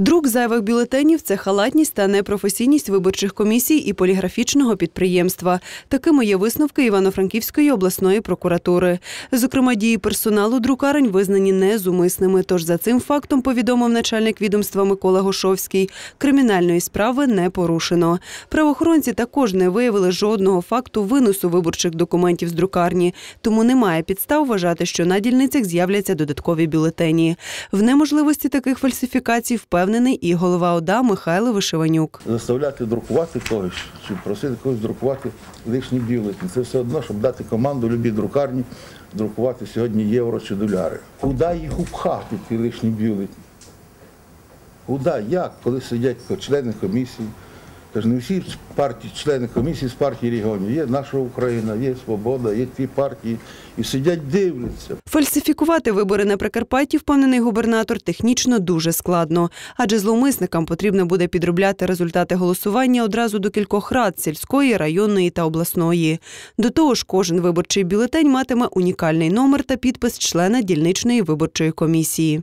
Друк зайвих бюлетенів це халатність та непрофесійність виборчих комісій і поліграфічного підприємства. Такими є висновки Івано-Франківської обласної прокуратури. Зокрема, дії персоналу друкарень визнані незумисними. Тож за цим фактом повідомив начальник відомства Микола Гошовський. Кримінальної справи не порушено. Правоохоронці також не виявили жодного факту виносу виборчих документів з друкарні, тому немає підстав вважати, що на дільницях з'являться додаткові бюлетені. В неможливості таких фальсифікацій впевнений і голова ОДА Михайло Вишиванюк. заставляти друкувати когось чи просити когось друкувати лишні бюлетні. Це все одно, щоб дати команду любій друкарні друкувати сьогодні євро чи доляри. Куди їх упхати, ті лишні бюлетні? Куди? Як? Коли сидять члени комісії? Тож не всі партії, члени комісії з партії регіонів. Є наша Україна, є Свобода, є ті партії. І сидять, дивляться. Фальсифікувати вибори на Прикарпатті, впевнений губернатор, технічно дуже складно, адже зловмисникам потрібно буде підробляти результати голосування одразу до кількох рад сільської, районної та обласної. До того ж, кожен виборчий бюлетень матиме унікальний номер та підпис члена дільничної виборчої комісії.